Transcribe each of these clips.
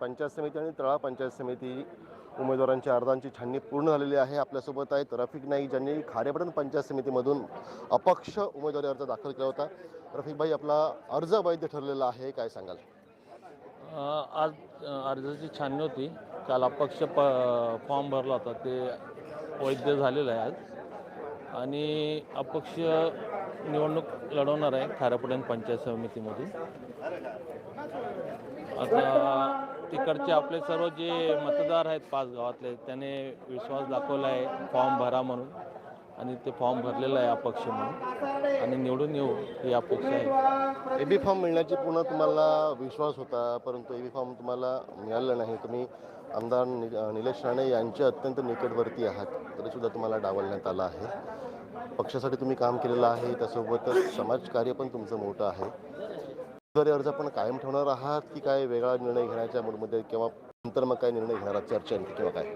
पंचायत समिती आणि तळा पंचायत समिती उमेदवारांच्या अर्जांची छाननी पूर्ण झालेली आहे. आपल्यासोबत आहेत रफिक नाईक ज्यांनी खारेपटण पंचायत समितीमधून अपक्ष उमेदवारी अर्ज दाखल केला होता. रफिक भाई आपला अर्ज वैध ठरलेला आहे काय सांगाल? आज अर्जाची छाननी होती. काल अपक्ष प फॉर्म भरला होता. ते वैध झालेलं आहे आज. आणि अपक्ष निवडणूक लढवणार आहे खारेपटण पंचायत समितीमधून. आता तिकडचे आपले सर्व जे मतदार आहेत पाच गावातले त्याने विश्वास दाखवला आहे फॉर्म भरा म्हणून. आणि ते फॉर्म भरलेलं आहे अपक्ष म्हणून. आणि निवडून येऊ ही अपेक्षा आहे. ए बी फॉर्म मिळण्याची पुन्हा तुम्हाला विश्वास होता परंतु ए बी फॉर्म तुम्हाला मिळालं नाही. तुम्ही आमदार नि निलेश राणे यांच्या अत्यंत निकटवर्ती आहात तरीसुद्धा तुम्हाला डावलण्यात आलं आहे. पक्षासाठी तुम्ही काम केलेलं आहे त्यासोबतच समाजकार्य पण तुमचं मोठं आहे. उमेदवारी अर्ज आपण कायम ठेवणार आहात की काय वेगळा निर्णय घेण्याच्या मूडमध्ये किंवा नंतर मग काय निर्णय घेणार चर्चा किंवा काय?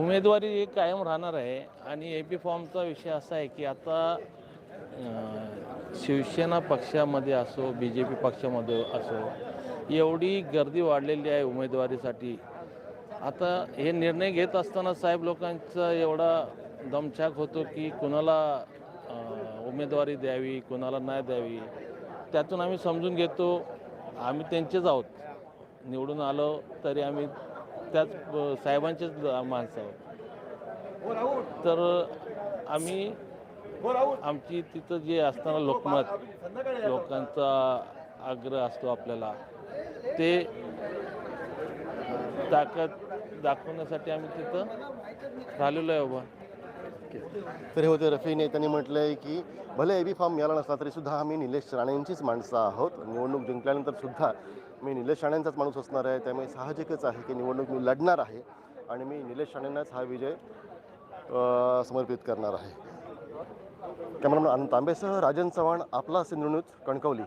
उमेदवारी ही कायम राहणार आहे आणि ए पी फॉर्मचा विषय असा आहे की आता शिवसेना पक्षामध्ये असो बी जे पी पक्षामध्ये असो एवढी गर्दी वाढलेली आहे उमेदवारीसाठी. आता हे निर्णय घेत असताना साहेब लोकांचा एवढा दमछाक होतो की कुणाला उमेदवारी द्यावी कुणाला नाही द्यावी. त्यातून आम्ही समजून घेतो आम्ही त्यांचेच आहोत. निवडून आलो तरी आम्ही त्याच साहेबांचेच माणसं आहोत. तर आम्ही आमची तिथं जे असताना लोकमत लोकांचा आग्रह असतो आपल्याला ते ताकद दाखवण्यासाठी आम्ही तिथं राहिलेलो आहे बाबा उभा तर हे होते रफी नेत्यांनी म्हटलं आहे की भले ए बी फॉर्म मिळाला नसला तरी सुद्धा आम्ही निलेश राणेंचीच माणसं आहोत. निवडणूक जिंकल्यानंतर सुद्धा मी निलेश राणेंचाच माणूस असणार आहे. त्यामुळे साहजिकच आहे की निवडणूक मी लढणार आहे आणि मी निलेश राणेंनाच हा विजय समर्पित करणार आहे. कॅमेरामॅन आनंद तांबेसह राजन चव्हाण आपला सिंधू कणकवली.